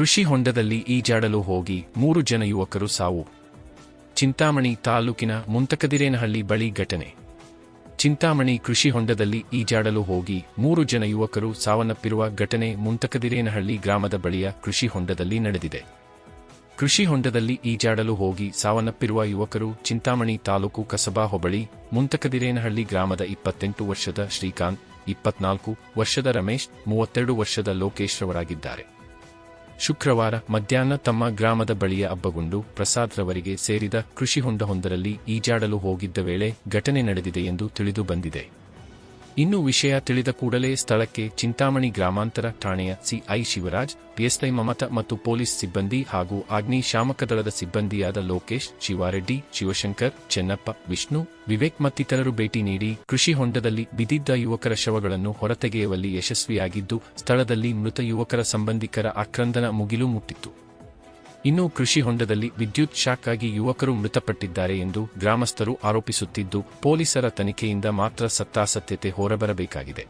ಕೃಷಿ ಹೊಂಡದಲ್ಲಿ ಈಜಾಡಲು ಹೋಗಿ ಮೂರು ಜನ ಯುವಕರು ಸಾವು. ಚಿಂತಾಮಣಿ ತಾಲೂಕಿನ ಮುಂತಕದಿರೇನಹಳ್ಳಿ ಬಳಿ ಘಟನೆ. ಚಿಂತಾಮಣಿ ಕೃಷಿ ಹೊಂಡದಲ್ಲಿ ಈಜಾಡಲು ಹೋಗಿ ಮೂರು ಜನ ಯುವಕರು ಸಾವನ್ನಪ್ಪಿರುವ ಘಟನೆ ಮುಂತಕದಿರೇನಹಳ್ಳಿ ಗ್ರಾಮದ ಬಳಿಯ ಕೃಷಿ ಹೊಂಡದಲ್ಲಿ ನಡೆದಿದೆ. ಕೃಷಿ ಹೊಂಡದಲ್ಲಿ ಈಜಾಡಲು ಹೋಗಿ ಸಾವನ್ನಪ್ಪಿರುವ ಯುವಕರು ಚಿಂತಾಮಣಿ ತಾಲೂಕು ಕಸಬಾ ಹೋಬಳಿ, ಮುಂತಕದಿರೇನಹಳ್ಳಿ ಗ್ರಾಮದ ಇಪ್ಪತ್ತೆಂಟು ವರ್ಷದ ಶ್ರೀಕಾಂತ್, ಇಪ್ಪತ್ನಾಲ್ಕು ವರ್ಷದ ರಮೇಶ್, ಮೂವತ್ತೆರಡು ವರ್ಷದ ಲೋಕೇಶ್ ರವರಾಗಿದ್ದಾರೆ ಶುಕ್ರವಾರ ಮಧ್ಯಾಹ್ನ ತಮ್ಮ ಗ್ರಾಮದ ಬಳಿಯ ಅಬ್ಬಗುಂಡು ಪ್ರಸಾದ್ ರವರಿಗೆ ಸೇರಿದ ಕೃಷಿ ಹೊಂಡಹೊಂದರಲ್ಲಿ ಈಜಾಡಲು ಹೋಗಿದ್ದ ವೇಳೆ ಘಟನೆ ನಡೆದಿದೆ ಎಂದು ತಿಳಿದು ಬಂದಿದೆ. ಇನ್ನು ವಿಷಯ ತಿಳಿದ ಕೂಡಲೇ ಸ್ಥಳಕ್ಕೆ ಚಿಂತಾಮಣಿ ಗ್ರಾಮಾಂತರ ಠಾಣೆಯ ಸಿಐ ಶಿವರಾಜ್ ಪಿಎಸ್ಐ ಮಮತ ಮತ್ತು ಪೊಲೀಸ್ ಸಿಬ್ಬಂದಿ ಹಾಗೂ ಅಗ್ನಿಶಾಮಕ ದಳದ ಸಿಬ್ಬಂದಿಯಾದ ಲೋಕೇಶ್, ಶಿವಾರೆಡ್ಡಿ, ಶಿವಶಂಕರ್, ಚೆನ್ನಪ್ಪ, ವಿಷ್ಣು, ವಿವೇಕ್ ಮತ್ತಿತರರು ಭೇಟಿ ನೀಡಿ ಕೃಷಿ ಹೊಂಡದಲ್ಲಿ ಬಿದ್ದಿದ್ದ ಯುವಕರ ಶವಗಳನ್ನು ಹೊರತೆಗೆಯುವಲ್ಲಿ ಯಶಸ್ವಿಯಾಗಿದ್ದು, ಸ್ಥಳದಲ್ಲಿ ಮೃತ ಯುವಕರ ಸಂಬಂಧಿಕರ ಆಕ್ರಂದನ ಮುಗಿಲು ಮುಟ್ಟಿತ್ತು. ಇನ್ನು ಕೃಷಿ ಹೊಂಡದಲ್ಲಿ ವಿದ್ಯುತ್ ಶಾಕ್ ಆಗಿ ಯುವಕರು ಮೃತಪಟ್ಟಿದ್ದಾರೆ ಎಂದು ಗ್ರಾಮಸ್ಥರು ಆರೋಪಿಸುತ್ತಿದ್ದು, ಪೊಲೀಸರ ತನಿಖೆಯಿಂದ ಮಾತ್ರ ಸತ್ತಾಸತ್ಯತೆ ಹೊರಬರಬೇಕಾಗಿದೆ.